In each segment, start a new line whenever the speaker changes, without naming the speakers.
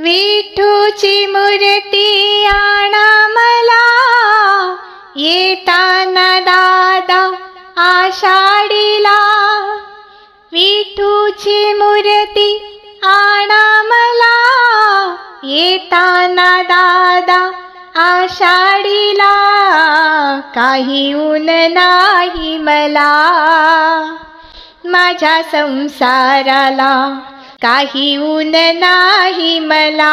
विठूची मूर्ती आणा मला. येताना दादा आषाढीला. विठूची मूर्ती आणा मला. येताना दादा आषाढीला. काही ऊन नाही मला. माझ्या संसाराला काही ऊन नाही मला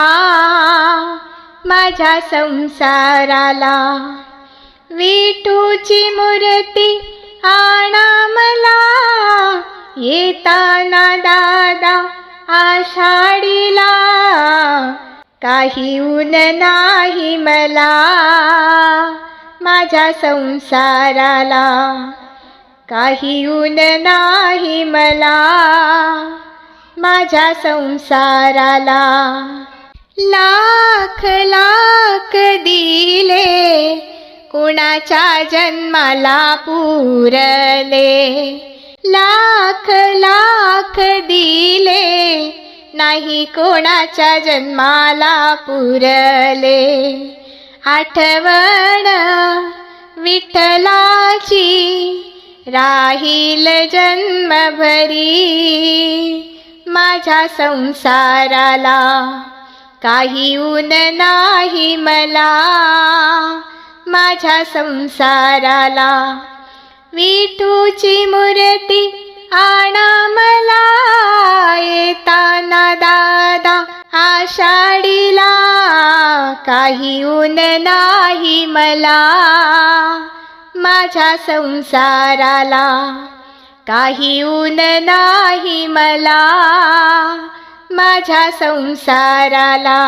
माझ्या संसाराला. विठूची मूर्ती आणा मला येताना दादा आषाढीला. काही ऊन नाही मला माझ्या संसाराला. काही ऊन नाही मला माझ्या संसाराला. लाख लाख दिले कुणाच्या जन्माला पुरले. लाख लाख दिले नाही कोणाच्या जन्माला पुरले. आठवण विठ्ठलाची राहील जन्मभरी. माझ्या संसाराला. काही ऊन नाही मला. माझ्या संसाराला. विठूची मूर्ती आणा मला. येताना दादा आषाढीला. काही ऊन नाही मला. माझ्या संसाराला. काही ऊन नाही मला माझ्या संसाराला.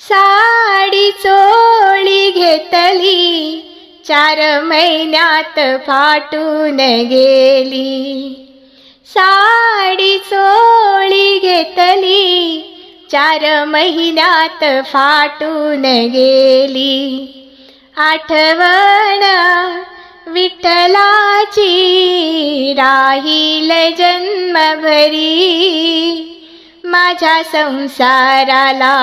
साडी चोळी घेतली चार महिन्यात फाटून गेली. साडी चोळी घेतली चार महिन्यात फाटून गेली. आठवण विठ्ठलाची राहील जन्मभरी. माझ्या संसाराला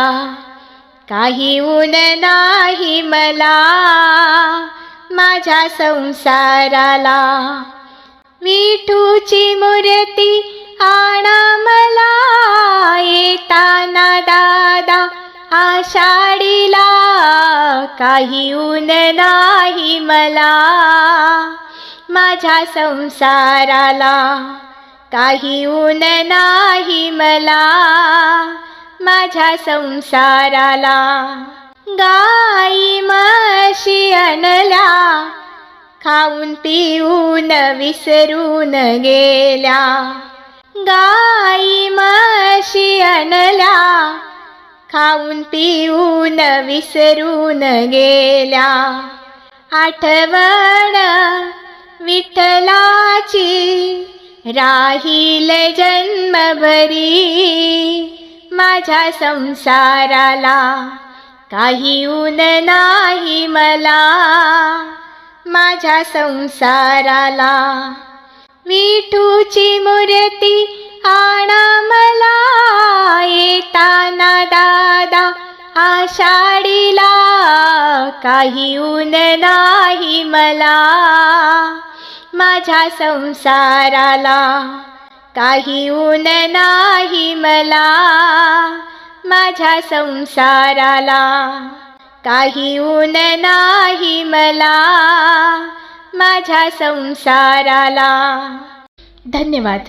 काही ऊन नाही मला. माझ्या संसाराला विठूची मूर्ती आणा मला. येताना दादा आशा काही ऊन नाही मला. माझ्या संसाराला काही ऊन नाही मला. माझ्या संसाराला गाई म्हशी आणल्या. खाऊन पिऊन विसरून गेल्या. गाई म्हशी आणल्या. खाऊन पिऊन विसरून गेल्या. आठवण विठ्ठलाची राहील जन्मभरी. माझ्या संसाराला काही ऊन नाही मला. माझ्या संसाराला विठूची मूर्ती आणा मला. येताना दादा आषाढीला काही ऊन नाही मला. माझ्या संसाराला काही ऊन नाही मला. माझ्या संसाराला काही ऊन नाही मला. माझ्या संसाराला. धन्यवाद.